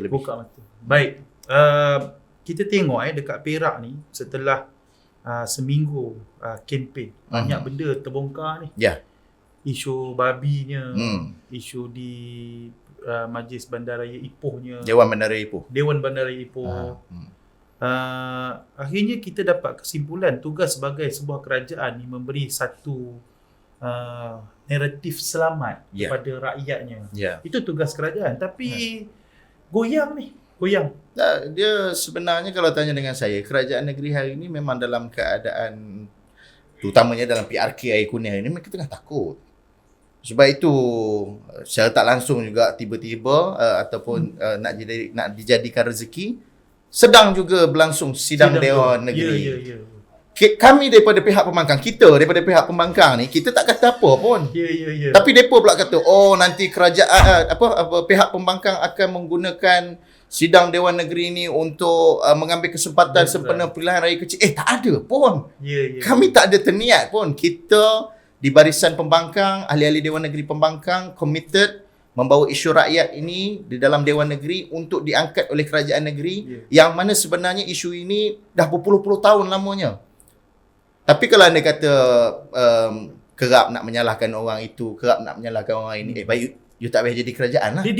lebih. Buka mata. Baik. Uh, kita tengok eh dekat Perak ni setelah uh, seminggu uh, kempen banyak Mhm. benda terbongkar ni. Ya. Isu babinya, Hmm. isu di uh, Majlis Bandaraya Ipohnya, Dewan Bandara Ipoh. Dewan Bandaraya Ipoh. Hmm. Uh, akhirnya kita dapat kesimpulan tugas sebagai sebuah kerajaan ni memberi satu uh, naratif selamat Ya. kepada rakyatnya. Ya. Itu tugas kerajaan. Tapi goyang ni, goyang. Tak, dia sebenarnya kalau tanya dengan saya, kerajaan negeri hari ini memang dalam keadaan terutamanya dalam PRK air kuning hari ini mereka tengah takut. Sebab itu uh, secara tak langsung juga tiba-tiba uh, ataupun uh, nak jadi nak dijadikan rezeki sedang juga berlangsung sidang, Dewan tu. Negeri. Ya, ya, ya. Kami daripada pihak pembangkang, kita daripada pihak pembangkang ni, kita tak kata apa pun. Ya, ya, ya. Tapi depa pula kata, oh nanti kerajaan uh, apa apa pihak pembangkang akan menggunakan sidang Dewan Negeri ni untuk uh, mengambil kesempatan Betul. sempena pilihan raya kecil. Eh tak ada pun. ya, ya. Kami tak ada terniat pun. Kita di barisan pembangkang, ahli-ahli Dewan Negeri Pembangkang committed membawa isu rakyat ini di dalam Dewan Negeri untuk diangkat oleh kerajaan negeri yang mana sebenarnya isu ini dah berpuluh-puluh tahun lamanya. Tapi kalau anda kata um, kerap nak menyalahkan orang itu, kerap nak menyalahkan orang ini, eh baik you, you tak payah jadi kerajaan lah.